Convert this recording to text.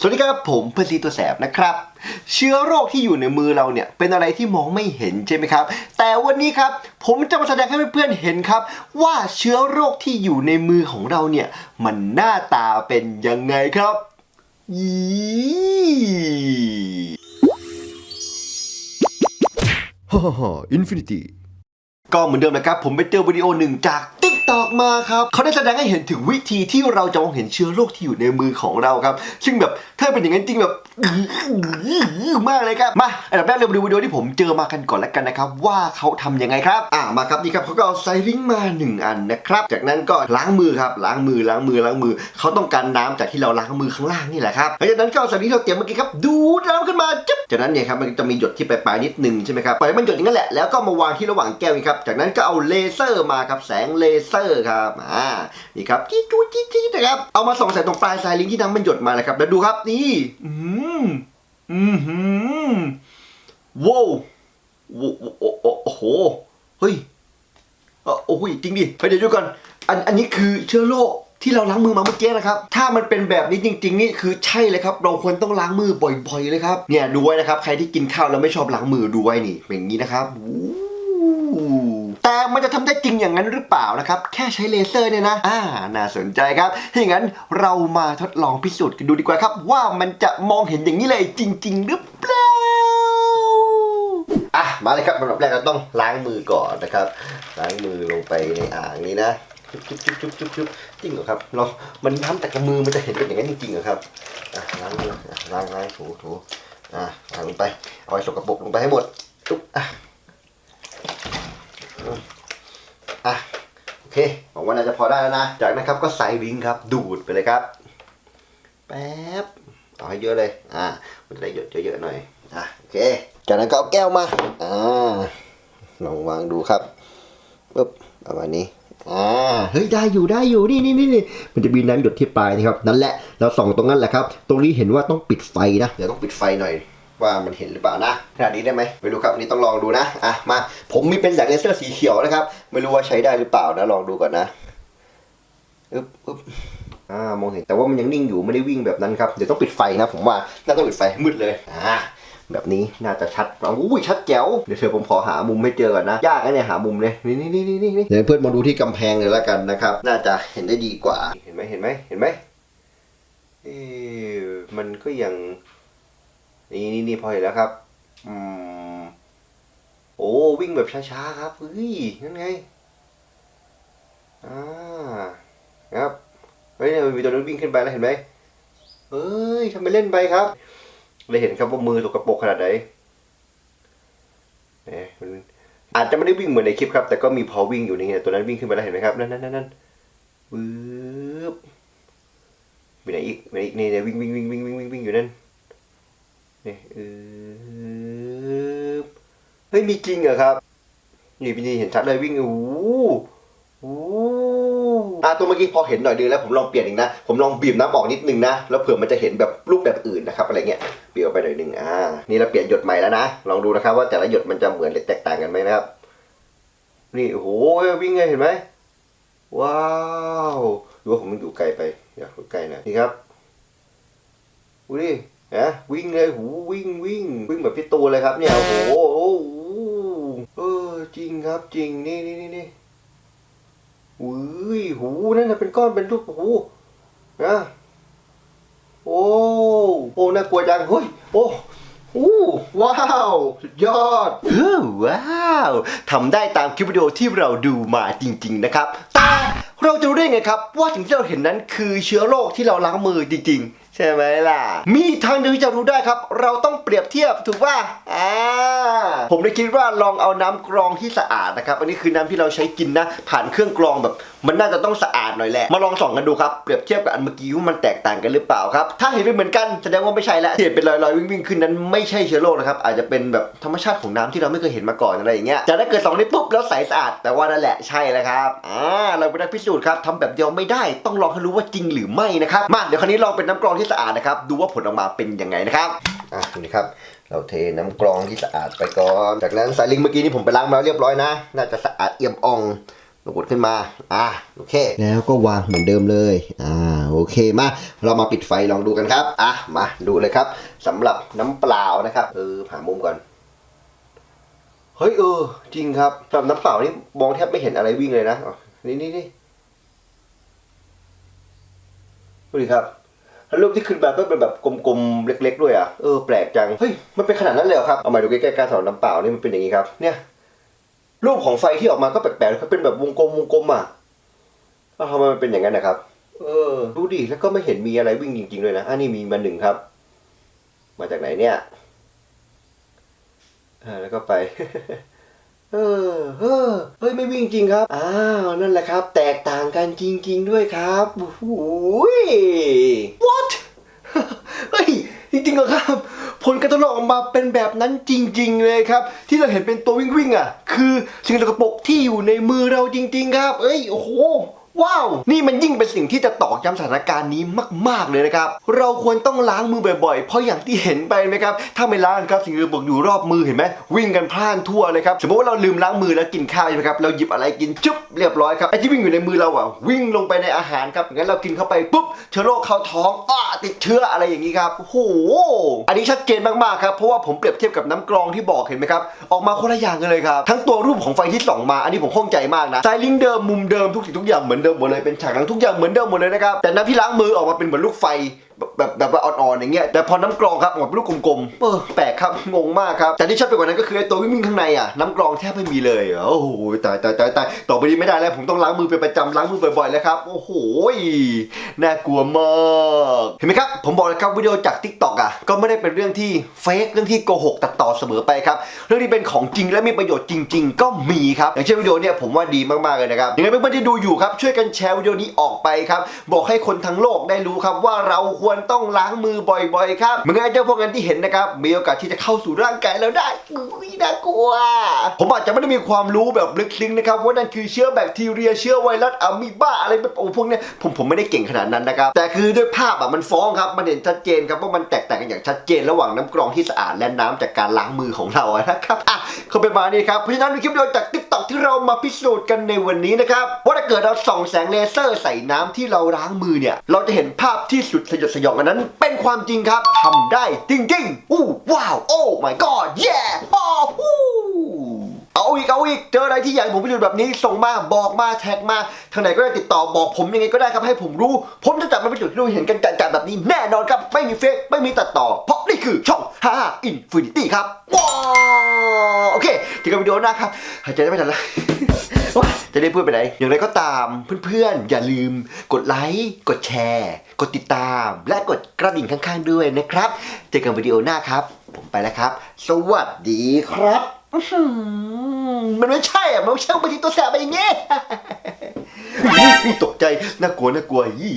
สวัสดีครับผมเพอร์ซีตัวแสบนะครับ เชื้อโรคที่อยู่ในมือเราเนี่ยเป็นอะไรที่มองไม่เห็นใช่ไหมครับ แต่วันนี้ครับผมจะมาแสดงให้เพื่อนๆเห็นครับ ว่าเชื้อโรคที่อยู่ในมือของเราเนี่ยมันหน้าตาเป็นยังไงครับยีฮ่าฮ่าฮ่าอินฟินิตี้ก็เหมือนเดิมนะครับ ผมไปเจอวิดีโอหนึ่งจาก t ิ k t o k มาครับเขาได้แสดงให้เห็นถึงวิธีที่เราจะมองเห็นเชื้อโรคที่อยู่ในมือของเราครับ ซึ่งแบบถ้าเป็นอย่างนั้นจริงแบบมากเลยครับ มาอันดับแรกเรามาดูวิดีโอที่ผมเจอมากันก่อนแล้วกันนะครับ ว่าเขาทำยังไงครับ อ่ามาครับนี่ครับเขาก็เอาไซริงมาหนึ่งอันนะครับ จากนั้นก็ล้างมือครับล้างมือล้างมือล้างมือเขาต้องการน้ำจากที่เราล้างมือข้างล่างนี่แหละครับหลังจากนั้นก็เอาไซริงที่เราเตรียมเมื่อกี้ครับดูดน้ำขึ้นมาจึ๊บจากนั้นเนี่ยครับมันจะมีหยดที่ปลายๆนิดนึงใช่ไหมครับปล่อยให้มันหยดอย่างนั้นแหละแล้วก็มาวางที่ระหว่างแก้วครับ จากนั้นก็เอาเลเซอร์มาครับแสงเลเซอร์ครับอ่านี่ครับจี๊ดจู๊ดจี๊ดจี๊ดนะครับเอามาส่องใส่ตรงปลายไซริงที่น้ำมันหยดมาเลยครับ แล้วดูครับนี่อืมอืมหืมว้าวโว้โอ้โอ้โอ้โหเฮ้ยเอ่อโอ้โหจริงดิเฮ้ยเดี๋ยวดูก่อนอันอันนี้คือเชื้อโรคที่เราล้างมือมาเมื่อกี้นะครับ ถ้ามันเป็นแบบนี้จริง ๆ นี่คือใช่เลยครับ เราควรต้องล้างมือบ่อยๆเลยครับ เนี่ยดูไว้นะครับ ใครที่กินข้าวแล้วไม่ชอบล้างมือดูไว้นี่เป็นอย่างนี้นะครับอู้แต่ มันจะทำได้จริงอย่างนั้นหรือเปล่านะครับ แค่ใช้เลเซอร์เนี่ยนะ อ่า น่าสนใจครับถ้าอย่างนั้นเรามาทดลองพิสูจน์กันดูดีกว่าครับ ว่ามันจะมองเห็นอย่างนี้เลยจริง ๆ หรือเปล่า อะ มาเลยครับอันดับแรกเราต้องล้างมือก่อนนะครับ ล้างมือลงไปในอ่างนี้นะจุ๊บจุ๊บจุ๊บจุ๊บจุ๊บจุ๊บจริงเหรอครับ เรา มันน้ำแต่กมือมันจะเห็นเป็นอย่างนั้นจริงๆเหรอครับ อะ ล้างมือล้างล้างถูถูอะล้างลงไป เอาไอ้สกปรกลงไปให้หมดจุ๊บอะอืมอะ โอ เคหวังว่าน่าจะพอได้แล้วนะ จากนั้นครับก็ใส่วิงครับ ดูดไปเลยครับ แป๊บเอาให้เยอะเลย อ่า มันจะได้เยอะเยอะๆหน่อย อะ โอเค จากนั้นก็เอาแก้วมา อ่า ลองวางดูครับปึ๊บประมาณนี้ อ่า เฮ้ย ได้อยู่ ได้อยู่นี่นี่นี่นี่มันจะมีน้ำหยดที่ปลายนะครับ นั่นแหละ เราส่องตรงนั้นแหละครับ ตรงนี้เห็นว่าต้องปิดไฟนะ เดี๋ยวต้องปิดไฟหน่อย ว่ามันเห็นหรือเปล่านะขนาดนี้ได้ไหมไม่รู้ครับอันนี้ต้องลองดูนะอะมาผมมีเป็นแสงเลเซอร์สีเขียวนะครับ ไม่รู้ว่าใช้ได้หรือเปล่านะลองดูก่อนนะอึ๊บอึ๊บอ่ามองเห็นแต่ว่ามันยังนิ่งอยู่ไม่ได้วิ่งแบบนั้นครับเดี๋ยวต้องปิดไฟนะผมว่าน่าต้องปิดไฟมืดเลยอ่าแบบนี้น่าจะชัดอุ้ยชัดแจ๋ว เดี๋ยวเธอผมขอหามุมให้เจอก่อนนะ ยากนะเนี่ยหามุมเลย นี่นี่นี่นี่นี่เดี๋ยวเพื่อนมาดูที่กำแพงเลยแล้วกันนะครับ น่าจะเห็นได้ดีกว่า เห็นไหมเห็นไหมเห็นไหม เอ๊มันก็ยัง นี่นี่นี่พอเห็นแล้วครับ อืมโอ้วิ่งแบบช้าๆครับเฮ้ยนั่นไงอ่าครับเฮ้ยเนี่ยมันมีตัวนั้นวิ่งขึ้นไปแล้วเห็นไหมเฮ้ยทำไมเล่นไปครับเลยเห็นครับว่ามือสกปรกขนาดไหนเนี่ยอาจจะไม่ได้วิ่งเหมือนในคลิปครับ แต่ก็มีพอวิ่งอยู่นี่ไงตัวนั้นวิ่งขึ้นไปแล้วเห็นไหมครับนั่นนั่นนั่นนั่นปึ๊บไปไหนอีกไปไหนอีกนี่เนี่ยวิ่งวิ่งวิ่งวิ่งวิ่งวิ่งอยู่นั่น นี่เออเฮ้ยมีจริงเหรอครับ นี่พี่นี่เห็นชัดเลยวิ่งโอ้โหอะตัวเมื่อกี้พอเห็นหน่อยนึงแล้วผมลองเปลี่ยนอีกนะ ผมลองบีบน้ำออกนิดนึงนะ แล้วเผื่อมันจะเห็นแบบรูปแบบอื่นนะครับอะไรเงี้ยเปลี่ยนออกไปหน่อยนึงอ่า นี่เราเปลี่ยนหยดใหม่แล้วนะ ลองดูนะครับว่าแต่ละหยดมันจะเหมือนหรือแตกต่างกันไหมนะครับ นี่โอ้โหวิ่งไงเห็นไหมว้าวหรือว่าผมมันอยู่ไกลไปอยากใกล้หน่อยนี่ครับดูดิ นะวิ่งเลยหูวิ่งวิ่งวิ่งแบบพี่ตูนเลยครับเนี่ยโอ้โหโอ้โหเออจริงครับจริงนี่นี่นี่นี่อุ้ยหูนั่นน่ะเป็นก้อนเป็นรูปหูนะโอ้โอ้น่ากลัวจังเฮ้ยโอ้โอ้ว้าวสุดยอดเฮ้อว้าวทำได้ตามคลิปวิดีโอที่เราดูมาจริง ๆ นะครับแต่เราจะรู้ได้ไงครับ ว่าสิ่งที่เราเห็นนั้นคือเชื้อโรคที่เราล้างมือจริง ๆ ใช่ไหมล่ะ มีทางเดียวที่จะรู้ได้ครับ เราต้องเปรียบเทียบถูกป่ะอ่าผมเลยคิดว่าลองเอาน้ำกรองที่สะอาดนะครับ อันนี้คือน้ำที่เราใช้กินนะ ผ่านเครื่องกรองแบบ มันน่าจะต้องสะอาดหน่อยแหละ มาลองส่องกันดูครับ เปรียบเทียบกับอันเมื่อกี้ว่ามันแตกต่างกันหรือเปล่าครับ ถ้าเห็นไม่เหมือนกันแสดงว่าไม่ใช่แล้วเห็นเป็นรอยๆวิ่งๆขึ้นนั้นไม่ใช่เชื้อโรคนะครับ อาจจะเป็นแบบธรรมชาติของน้ำที่เราไม่เคยเห็นมาก่อนอะไรอย่างเงี้ย แต่ถ้าเกิดส่องได้ปุ๊บแล้วใสสะอาด แต่ว่านั่นแหละใช่แล้วครับ อ่า เราไปได้พิสูจน์ครับทำแบบเดียวไม่ได้ ต้องลองให้รู้ว่าจริงหรือไม่นะครับ มาเดี๋ยวคราวนี้ลองเป็นน้ำกรองที่สะอาดนะครับ ดูว่าผลออกมาเป็นยังไงนะครับอะนี่ครับเราเทน้ำกรองที่สะอาดไปก่อน จากนั้นสายลิงเมื่อกี้นี่ผมไปล้างมาแล้วเรียบร้อยนะ น่าจะสะอาดเอี่ยมอ่องเรากดขึ้นมา อ่าโอเค แล้วก็วางเหมือนเดิมเลย อ่า โอเค มา เรามาปิดไฟลองดูกันครับ อะ มาดูเลยครับสำหรับน้ำเปล่านะครับ เออ หามุมก่อน เฮ้ยเออ จริงครับสำหรับน้ำเปล่านี่มองแทบไม่เห็นอะไรวิ่งเลยนะ นี่นี่นี่ดูดิครับ แล้วรูปที่ขึ้นมาก็เป็นแบบกลมๆเล็ก ๆ ด้วยอะเออแปลกจังเฮ้ยมันเป็นขนาดนั้นเลยเหรอครับเอามาดูใกล้ๆการสอนน้ำเปล่านี่มันเป็นอย่างนี้ครับเนี่ยรูปของไฟที่ออกมาก็แปลกๆครับเป็นแบบวงกลมวงกลมอะอ้วทำไมมันเป็นอย่างนั้นนะครับ เออดูดิแล้วก็ไม่เห็นมีอะไรวิ่งจริงๆเลยนะอันนี้มีมาหนึ่งครับ มาจากไหนเนี่ยอ่าแล้วก็ไป เออเออเฮ้ยไม่วิ่งจริงครับ อ้าวนั่นแหละครับ แตกต่างกันจริง ๆ ด้วยครับโอ้โหย what เฮ้ยจริงๆเหรอครับ ผลการทดลองออกมาเป็นแบบนั้นจริง ๆ เลยครับ ที่เราเห็นเป็นตัววิ่งวิ่งๆอะ คือสิ่งสกปรกที่อยู่ในมือเราจริง ๆ ครับ เอ้ยโอ้โห ว้าว นี่มันยิ่งเป็นสิ่งที่จะตอกย้ำสถานการณ์นี้มาก ๆ เลยนะครับ เราควรต้องล้างมือบ่อยๆ เพราะอย่างที่เห็นไปไหมครับ ถ้าไม่ล้างครับสิ่งสกปรกอยู่รอบมือเห็นไหมวิ่งกันพล่านทั่วเลยครับ สมมติว่าเราลืมล้างมือแล้วกินข้าวใช่ไหมครับเราหยิบอะไรกินจุ๊บเรียบร้อยครับไอ้ที่วิ่งอยู่ในมือเราอะวิ่งลงไปในอาหารครับงั้นเรากินเข้าไปปุ๊บเชื้อโรคเข้าท้องอ้าติดเชื้ออะไรอย่างนี้ครับโอ้โหอันนี้ชัดเจนมากๆครับเพราะว่าผมเปรียบเทียบกับน้ำกรองที่บอกเห็นไหมครับออกมาคนละอย่างกันเลยครับทั้งตัวรูปของไฟที่ส่องมาอันนี้ผมข้องใจมากนะสายลิงเดิมมุมเดิมทุกสิ่งทุกอย่างเหมือนเดิมหมดเลยเป็นฉากหลังทุกอย่างเหมือนเดิมหมดเลยนะครับแต่น้ำที่ล้างมือออกมาเป็นเหมือนลูกไฟ แบบแบบแบบว่าอ่อนๆอย่างเงี้ยแต่พอน้ำกรองครับออกมาเป็นลูกกลมๆเออแปลกครับงงมากครับ แต่ที่ชัดไปกว่านั้นก็คือไอ้ตัววิ่งๆข้างในอะน้ำกรองแทบไม่มีเลยโอ้โหตายตายตายตายต่อไปนี้ไม่ได้แล้ว ผมต้องล้างมือเป็นประจำล้างมือบ่อยๆแล้วครับโอ้โหน่ากลัวมากเห็นไหมครับ ผมบอกเลยครับวิดีโอจาก t ิ k t o k อะก็ไม่ได้เป็นเรื่องที่เฟกเรื่องที่โกหกตัดต่อเสมอไปครับเรื่องที่เป็นของจริงและมีประโยชน์จริง ๆ ก็มีครับอย่างเช่นวิดีโอเนี่ยผมว่าดีมากๆเลยนะครับยังไงเพื่อนๆที่ดูอยู่ครับช่วยกันแชร์วิดีโอนี้ออกไปครับบอกให้คนทั้งโลกได้รู้ครับว่าเราควควรต้องล้างมือบ่อยๆ ครับเมือนไอ้เจ้าพวกนั้นที่เห็นนะครับมีโอกาสที่จะเข้าสู่ร่างกายเราได้อุ้ยน่ากลัว ผมอาจจะไม่ได้มีความรู้แบบลึกซึ้งนะครับว่านั่นคือเชื้อแบคทีเรียเชื้อไวรัสอะมีบ้าอะไรแบบโอ้พวกเนี้ยผมผมไม่ได้เก่งขนาดนั้นนะครับแต่คือด้วยภาพอะมันฟ้องครับมันเห็นชัดเจนครับว่ามันแตกต่างกันอย่างชัดเจนระหว่างน้ำกรองที่สะอาดและน้ำจากการล้างมือของเราอะนะครับอะเขาเป็นมานี่ครับเพราะฉะนั้นในคลิปวิดีโอจากติ๊กต็อกที่เรามาพิสูจน์กันในวันนี้นะครับว่าถ้าเกิดเราส่องแสงเลเซอร์ใส่น้ำที่เราล้างมือเนี่ยเราจะเห็นภาพที่สุดสยดสยองอันนั้น เป็นความจริงครับทำได้จริงๆอู้ว้าว โอ้ my god yeah อ้าวฮู้ เอาอีกเอาอีกเจออะไรที่อยากให้ผมไปดูแบบนี้ส่งมาบอกมาแท็กมาทางไหนก็ได้ติดต่อบอกผมยังไงก็ได้ครับให้ผมรู้ ผมจะจัดมาเป็นจุดที่เราเห็นกันจัดๆแบบนี้แน่นอนครับ ไม่มีเฟกไม่มีตัดต่อ เพราะนี่คือช่อง5 Infinity ครับว้าโอเคเจอกันวิดีโอหน้าครับหายใจไม่ทันแล้วจะได้พูดไปไหน อย่างไรก็ตามเพื่อนๆ อย่าลืมกดไลค์กดแชร์ กดติดตาม และกดกระดิ่งข้างๆด้วยนะครับ เจอกันวิดีโอหน้าครับ ผมไปแล้วครับ สวัสดีครับ มันไม่ใช่อะ มันไม่ใช่อุบัติตัวแสบไปอย่างเงี้ยตกใจ น่ากลัว น่ากลัวยี่